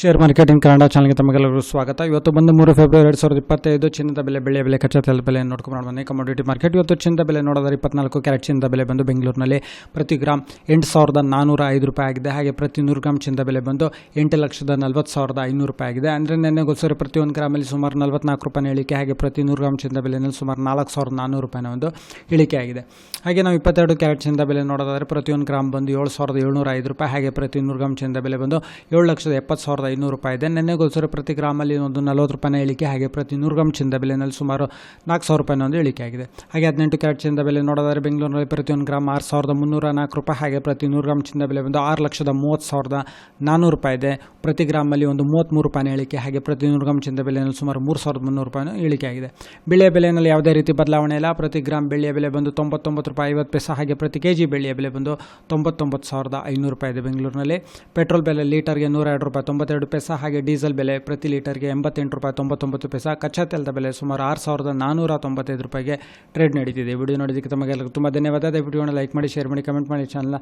Share market in Kannada ಚಾನಲ್ಗೆ ತಮಗೆಲ್ಲರಿಗೂ ಸ್ವಾಗತ. ಇವತ್ತು ಬಂದು ಮೂರು ಫೆಬ್ರವರಿ ಎರಡು ಸಾವಿರದ ಇಪ್ಪತ್ತೈದು ಚಿನ್ನದ ಬೆಲೆ ಬೆಳೆ ಬೆಲೆ, ಕಚ್ಚಾ ತೆಲ ಬೆಲೆ ನೋಡ್ಕೊಂಡು ಬನ್ನಿ ಕಮೋಡಿಟಿ ಮಾರ್ಕೆಟ್ ಇವತ್ತು ಚಿನ್ನದ ಬೆಲೆ ನೋಡೋದಾದ್ರೆ ಇಪ್ಪತ್ನಾಲ್ಕು ಕ್ಯಾರೆಟ್ ಚಿನ್ನದ ಬೆಲೆ ಬಂದು ಬೆಂಗಳೂರಿನಲ್ಲಿ ಪ್ರತಿ ಗ್ರಾಮ್ ಎಂಟು ಸಾವಿರದ ನಾನ್ನೂರ ಐದು ರೂಪಾಯಿ ಆಗಿದೆ. ಹಾಗೆ ಪ್ರತಿ ನೂರು ಗ್ರಾಮ್ ಚಿನ್ನದ ಬೆಲೆ ಬಂದು ಎಂಟು ಲಕ್ಷದ ನಲ್ವತ್ತು ಸಾವಿರದ ಐನೂರು ರೂಪಾಯಿ ಆಗಿದೆ. ಅಂದರೆ ನೆನ್ನೆಗೋಸ್ಕರ ಪ್ರತಿಯೊಂದು ಗ್ರಾಮಲ್ಲಿ ಸುಮಾರು ನಲ್ವತ್ನಾಲ್ಕು ರೂಪಾಯಿ ಇಳಿಕೆ, ಹಾಗೆ ಪ್ರತಿ ನೂರು ಗ್ರಾಮ್ ಚಿನ್ನದ ಬೆಲೆಯಲ್ಲಿ ಸುಮಾರು ನಾಲ್ಕು ಸಾವಿರದ ನಾನ್ನೂರು ರೂಪಾಯಿನ ಒಂದು ಇಳಿಕೆ ಆಗಿದೆ. ಹಾಗೆ ನಾವು ಇಪ್ಪತ್ತೆರಡು ಕ್ಯಾರೆಟ್ ಚಿನ್ನದ ಬೆಲೆ ನೋಡೋದಾದರೆ ಪ್ರತಿಯೊಂದು ಗ್ರಾಮ್ ಬಂದು ಏಳು ಸಾವಿರದ ಏಳ್ನೂರ ಐದು ರೂಪಾಯಿ, ಹಾಗೆ ಪ್ರತಿ ನೂರು ಗ್ರಾಮ್ ಚಿನ್ನದ ಬೆಲೆ ಬಂದು ಏಳು ಲಕ್ಷದ ಎಪ್ಪತ್ತು ಸಾವಿರದ ಐನೂರು ರೂಪಾಯಿ ಇದೆ. ನೆನ್ನೆಗೋಸ್ಕರ ಪ್ರತಿ ಗ್ರಾಮಲ್ಲಿ ಒಂದು ನಲವತ್ತು ರೂಪಾಯಿನ ಇಳಿಕೆ ಹಾಗೆ ಪ್ರತಿ ನೂರು ಗ್ರಾಮ್ ಚಿನ್ನದ ಬೆಲೆಯಲ್ಲಿ ಸುಮಾರು ನಾಲ್ಕು ಸಾವಿರ ರೂಪಾಯಿನ ಒಂದು ಇಳಿಕೆ ಆಗಿದೆ. ಹಾಗೆ ಹದಿನೆಂಟು ಕ್ಯಾರೆಟ್ ಚಿನ್ನದ ಬೆಲೆ ನೋಡೋದಾದ್ರೆ ಬೆಂಗಳೂರಿನಲ್ಲಿ ಪ್ರತಿಯೊಂದು ಗ್ರಾಮ್ ಆರು ಸಾವಿರದ ಮುನ್ನೂರ ನಾಲ್ಕು ರೂಪಾಯಿ ಹಾಗೆ ಪ್ರತಿ ನೂರು ಗ್ರಾಮ್ ಚಿನ್ನದ ಬೆಲೆ ಬಂದು ಆರು ಲಕ್ಷದ ಮೂವತ್ತು ಸಾವಿರದ ನಾನ್ನೂರು ರೂಪಾಯಿ ಇದೆ. ಪ್ರತಿ ಗ್ರಾಮಲ್ಲಿ ಒಂದು ಮೂವತ್ತ್ಮೂರು ರೂಪಾಯಿನ ಇಳಿಕೆ ಹಾಗೆ ಪ್ರತಿ ನೂರು ಗ್ರಾಮ್ ಚಿನ್ನದ ಬೆಲೆಯಲ್ಲಿ ಸುಮಾರು ಮೂರು ಸಾವಿರದ ಮುನ್ನೂರು ರೂಪಾಯಿನ ಇಳಿಕೆ ಆಗಿದೆ. ಬೆಳೆ ಬೆಲೆಯಲ್ಲಿ ಯಾವುದೇ ರೀತಿ ಬದಲಾವಣೆ ಇಲ್ಲ. ಪ್ರತಿ ಗ್ರಾಮ್ ಬೆಳ್ಳಿಯ ಬೆಲೆ ಬಂದು ತೊಂಬತ್ತೊಂಬತ್ತು ರೂಪಾಯಿ ಐವತ್ತು ಪೈಸೆ ಹಾಗೆ ಪ್ರತಿ ಕೆ ಜಿ ಬೆಳ್ಳಿಯ ಬೆಲೆ ಬಂದು ತೊಂಬತ್ತೊಂಬತ್ತು ಸಾವಿರದ ಐನೂರು ರೂಪಾಯಿ ಇದೆ ಬೆಂಗಳೂರಿನಲ್ಲಿ. ಪೆಟ್ರೋಲ್ ಬೆಲೆ ಲೀಟರ್ಗೆ ನೂರ ಎರಡು ರೂಪಾಯಿ ತೊಂಬತ್ತೆರಡು ಪೈಸೆ ಹಾಗೆ ಡೀಸೆಲ್ ಬೆಲೆ ಪ್ರತಿ ಲೀಟರ್ಗೆ ಎಂಬತ್ತೆಂಟು ರೂಪಾಯಿ ತೊಂಬತ್ತೊಂಬತ್ತು ಪೈಸೆ. ಕಚ್ಚಾ ತೆಲದ ಬೆಲೆ ಸುಮಾರು ಆರು ಸಾವಿರದ ನಾನ್ನೂರ ತೊಂಬತ್ತೈದು ರೂಪಾಯಿಗೆ ಟ್ರೇಡ್ ನಡೀತಿದೆ. ವಿಡಿಯೋ ನೋಡಿದ್ದಕ್ಕೆ ತಮಗೆಲ್ಲರಿಗೂ ತುಂಬ ಧನ್ಯವಾದ. ವಿಡಿಯೋನ ಲೈಕ್ ಮಾಡಿ ಶೇರ್ ಮಾಡಿ ಕಮೆಂಟ್ ಮಾಡಿ ಚಾನಲ್ನ